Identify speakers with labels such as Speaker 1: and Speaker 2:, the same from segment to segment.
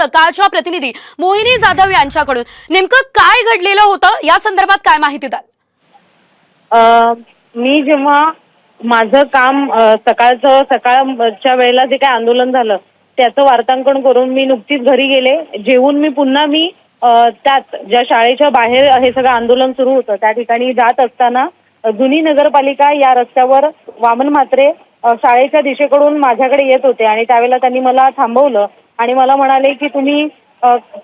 Speaker 1: सकाळच्या प्रतिनिधी मोहिनी जाधव यांच्याकडून. नेमकं काय घडलेलं होतं? या संदर्भात काय माहिती द्याल?
Speaker 2: मी जेव्हा माझं काम सकाळचं सकाळच्या वेळेला जे काय आंदोलन झालं त्याचं वार्तांकन करून मी नुकतीच घरी गेले. जेवून मी पुन्हा मी त्यात ज्या शाळेच्या बाहेर हे सगळं आंदोलन सुरू होतं त्या ठिकाणी जात असताना जुनी नगरपालिका या रस्त्यावर वामन म्हात्रे शाळेच्या दिशेकडून माझ्याकडे येत होते आणि त्यावेळेला त्यांनी मला थांबवलं आणि मला म्हणाले की तुम्ही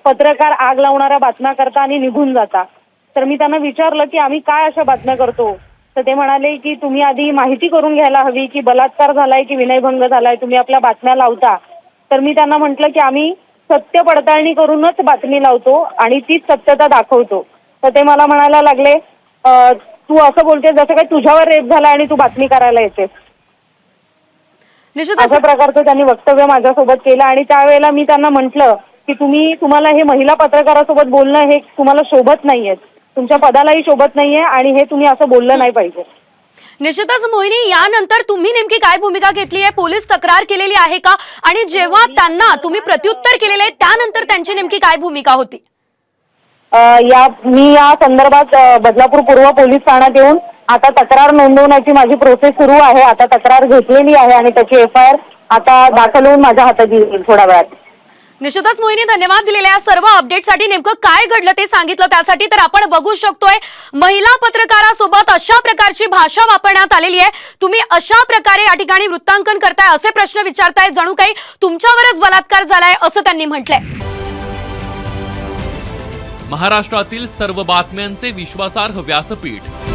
Speaker 2: पत्रकार आग लावणाऱ्या बातम्या करता आणि निघून जाता. तर मी त्यांना विचारलं की आम्ही काय अशा बातम्या करतो? तर ते म्हणाले की तुम्ही आधी माहिती करून घ्यायला हवी की बलात्कार झालाय की विनयभंग झालाय तुम्ही आपल्या बातम्या लावता. तर मी त्यांना म्हटलं की आम्ही सत्य पडताळणी करूनच बातमी लावतो आणि तीच सत्यता दाखवतो. तर ते मला म्हणायला लागले तू असं बोलतेस जसं काही तुझ्यावर रेप झाला आणि तू बातमी करायला येतेस. अशा प्रकारचं त्यांनी वक्तव्य माझ्यासोबत केलं आणि त्यावेळेला मी त्यांना म्हटलं की तुम्ही तुम्हाला हे महिला पत्रकारासोबत बोलणं हे तुम्हाला शोभत नाहीये. तुमच्या पदालाही शोभत नाहीये आणि हे तुम्ही असं बोललं नाही पाहिजे.
Speaker 1: निश्चितच मोहिनी यानंतर तुम्ही नेमकी काय भूमिका घेतली आहे? पोलीस तक्रार केलेली आहे का? आणि जेव्हा त्यांना तुम्ही प्रत्युत्तर केलेलं आहे त्यानंतर त्यांची नेमकी काय भूमिका होती?
Speaker 2: या मी या संदर्भात बदलापूर पूर्व पोलीस ठाण्यात येऊन आता तक्रार नोंदवण्याची माझी प्रोसेस सुरू आहे. आता तक्रार घेतलेली आहे आणि त्याची एफ आय आर आता दाखल होऊन माझ्या हातात येईल थोड्या वेळात.
Speaker 1: निश्चितच मोहिनी धन्यवाद दिलेल्या या सर्व अपडेटसाठी नेमकं काय घडलं ते सांगितलं त्यासाठी तर आपण बघू शकतोय महिला पत्रकारासोबत अशा प्रकारची भाषा वापरण्यात आलेली आहे. तुम्ही अशा प्रकारे या ठिकाणी वृत्तांकन करताय असे प्रश्न विचारताय. जणू काही तुमच्यावरच बलात्कार झालाय असं त्यांनी म्हटलंय.
Speaker 3: महाराष्ट्रातील सर्व बातम्यांचे विश्वासार्ह व्यासपीठ.